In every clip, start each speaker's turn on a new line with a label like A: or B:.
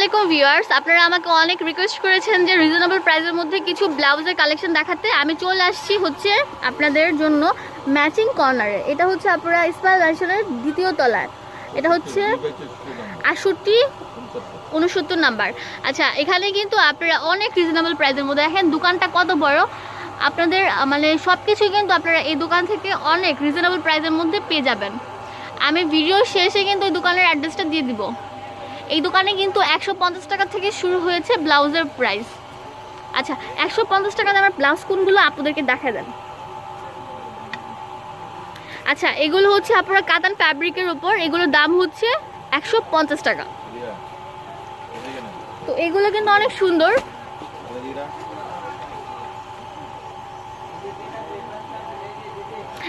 A: আলাইকুম ভিউয়ার্স। আপনারা আমাকে অনেক রিকোয়েস্ট করেছেন যে রিজনেবল প্রাইসের মধ্যে কিছু ব্লাউজের কালেকশন দেখাতে। আমি চলে আসছি হচ্ছে আপনাদের জন্য ম্যাচিং কর্নারে এটা হচ্ছে আপনারা ইসমাইল ম্যানশনের দ্বিতীয় তলায় এটা হচ্ছে আটষট্টি উনসত্তর নাম্বার। আচ্ছা এখানে কিন্তু আপনারা অনেক রিজনেবল প্রাইসের মধ্যে দেখেন। দোকানটা কত বড়? আপনাদের মানে সব কিছুই কিন্তু আপনারা এই দোকান থেকে অনেক রিজনেবল প্রাইসের মধ্যে পেয়ে যাবেন। আমি ভিডিও শেষে কিন্তু এই দোকানের অ্যাড্রেসটা দিয়ে দিব। এই দোকানে কিন্তু একশো পঞ্চাশ টাকা থেকে শুরু হয়েছে ব্লাউজের প্রাইস আচ্ছা একশো পঞ্চাশ টাকা দামের ব্লাউজ কোনগুলো আপনাদেরকে দেখা দেন? আচ্ছা এগুলো হচ্ছে আপনারা কাতান ফ্যাব্রিকের ওপর এগুলোর দাম হচ্ছে একশো পঞ্চাশ টাকা। তো এগুলো কিন্তু অনেক সুন্দর।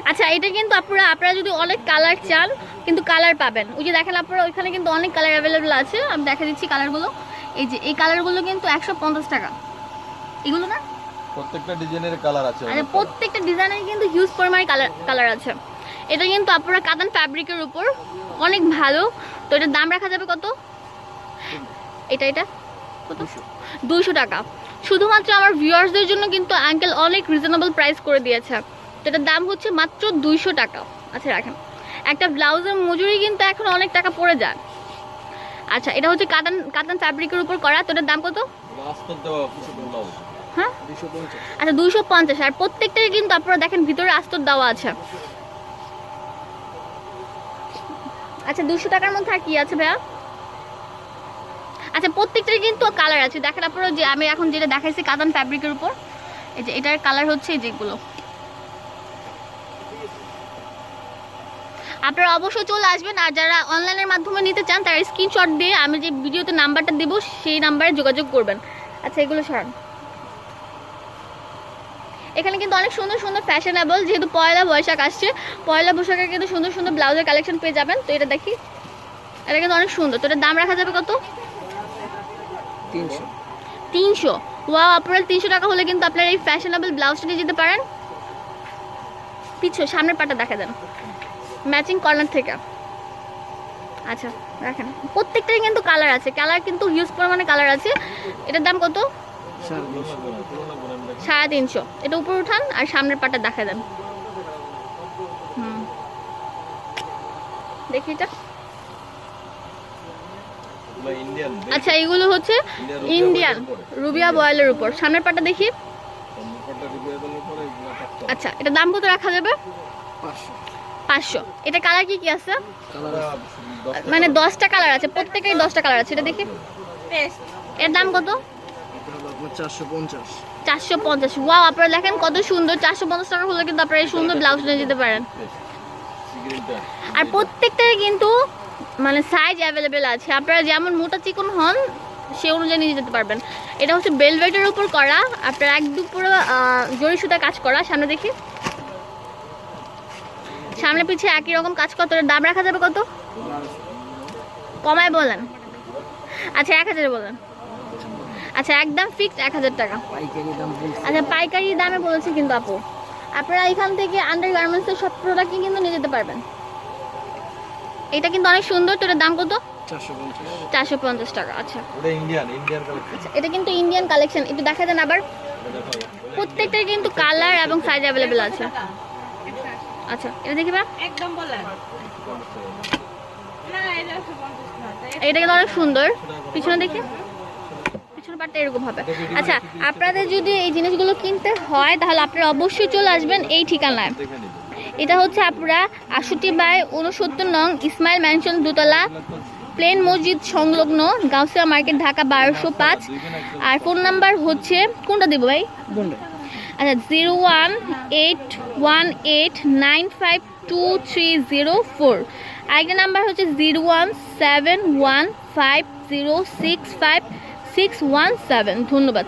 A: আচ্ছা এটা কিন্তু আপনারা আপনারা যদি অনেক কালার চান কিন্তু কালার পাবেন। ওই যে দেখেন আপনারা ওইখানে কিন্তু অনেক কালার অ্যাভেলেবেল আছে। আমি দেখা দিচ্ছি কালারগুলো এই যে এই কালারগুলো কিন্তু একশো পঞ্চাশ টাকা। এগুলো না?
B: প্রত্যেকটা ডিজাইনের কালার আছে
A: মানে প্রত্যেকটা ডিজাইনের কিন্তু হিউজ পরিমাণে কালার কালার আছে। এটা কিন্তু আপনারা কাতান ফ্যাব্রিকের উপর। অনেক ভালো। তো এটার দাম রাখা যাবে কত? এটা এটা? কত? দুশো টাকা। শুধুমাত্র আমার ভিউয়ার্সদের জন্য কিন্তু আঙ্কেল অনেক রিজনেবল প্রাইস করে দিয়েছে। তো এটার দাম হচ্ছে মাত্র দুইশো টাকা। আচ্ছা রাখেন। একটা ব্লাউজের মজুরি কিন্তু এখন অনেক টাকা পড়ে যায়। আচ্ছা এটা হচ্ছে কাতান কাতান ফ্যাব্রিকের উপর করা। তো এটার দাম কত? হ্যাঁ? আচ্ছা দুইশো পঞ্চাশ। আর প্রত্যেকটাই কিন্তু আপনারা দেখেন, ভিতরে আস্তর দেওয়া আছে। আচ্ছা দুশো টাকার মধ্যে আর কি আছে ভাইয়া? আচ্ছা প্রত্যেকটাই কিন্তু কালার আছে। দেখেন আপনারা যে, আমি এখন যেটা দেখাইছি কাতান ফ্যাব্রিকের উপর, এই যে, এটার কালার হচ্ছে যেগুলো। আপনারা অবশ্যই চলে আসবেন আর যারা অনলাইনের মাধ্যমে নিতে চান তারা স্ক্রিনশট দিয়ে আমি যে ভিডিওতে নাম্বারটা দেবো সেই নাম্বারে যোগাযোগ করবেন। আচ্ছা এগুলো সরান। এখানে কিন্তু অনেক সুন্দর সুন্দর ফ্যাশনেবল যেহেতু পয়লা বৈশাখ আসছে পয়লা বৈশাখে কিন্তু সুন্দর সুন্দর ব্লাউজের কালেকশন পেয়ে যাবেন। তো এটা দেখি এটা কিন্তু অনেক সুন্দর। তো এটার দাম রাখা যাবে কত?
C: তিনশো।
A: তিনশো। ওয়াও আপনারা তিনশো টাকা হলে কিন্তু আপনার এই ফ্যাশনেবল ব্লাউজটা নিয়ে যেতে পারেন। পিছু সামনের পাটা দেখা দেন ম্যাচিং কর্নার থেকে। আচ্ছা রাখেন প্রত্যেকটাই কিন্তু কালার আছে। কালার কিন্তু হিউজ পরিমাণে কালার আছে। এটার দাম কত?
C: সাড়ে তিনশো।
A: এটা উপর উঠান আর সামনের পাটা দেখা দেন। দেখি এটা। আচ্ছা এইগুলো হচ্ছে ইন্ডিয়ান রুবিয়া বয়েলের উপর। সামনের পাটা দেখি। আচ্ছা এটা দাম কত রাখা যাবে?
C: পাঁচশো।
A: এটা কালার কি কি আছে? মানে দশটা কালার আছে প্রত্যেকেরই দশটা কালার আছে এটা দেখি। এর দাম কত?
C: চারশো পঞ্চাশ।
A: ওয়াও আপনারা দেখেন কত সুন্দর চারশো পঞ্চাশ টাকা হলে কিন্তু আপনারা এই সুন্দর ব্লাউজ নিয়ে যেতে পারেন। আর প্রত্যেকটাই কিন্তু মানে সাইজ অ্যাভেলেবেল আছে। আপনারা যেমন মোটা চিকন হন সে অনুযায়ী নিয়ে যেতে পারবেন। এটা হচ্ছে বেলভেটের উপর করা। আপনার একদম পুরো আহ, জরি সুতা কাজ করা। সামনে দেখি। সামনে পিছিয়ে একই রকম কাজ কত দাম রাখা যাবে কত? কমায় বলেন। আচ্ছা এক হাজার বলেন। আচ্ছা একদম ফিক্সড এক হাজার টাকা। আচ্ছা পাইকারি দামে বলেছি কিন্তু আপু। আপনারা এখান থেকে আন্ডার গার্মেন্টসের সব প্রোডাক্টই কিন্তু নিয়ে যেতে পারবেন। এটা কিন্তু অনেক সুন্দর তো দাম কত?
C: চারশো পঞ্চাশ।
A: টাকা আচ্ছা। আচ্ছা এটা কিন্তু ইন্ডিয়ান কালেকশন একটু দেখা যান আবার। প্রত্যেকটাই কিন্তু কালার এবং সাইজ অ্যাভেলেবেল আছে। আচ্ছা এটা দেখি বা
D: একদম বলেন এটা
A: কিন্তু অনেক সুন্দর। পিছনে দেখি পিছনে পাটটা এরকম হবে। আচ্ছা আপনাদের যদি এই জিনিসগুলো কিনতে হয় তাহলে আপনারা অবশ্যই চলে আসবেন এই ঠিকানায়। এটা হচ্ছে আপনারা আশুটি বাই উনসত্তর নং ইসমাইল ম্যানশন দোতলা প্লেন মসজিদ সংলগ্ন গাউসিয়া মার্কেট ঢাকা বারোশো পাঁচ। আর ফোন নাম্বার হচ্ছে কোনটা দেবো ভাই? আচ্ছা zero one eight one eight nine five two three zero four আরেকটা নাম্বার হচ্ছে zero one seven one five zero six five six one seven ধন্যবাদ।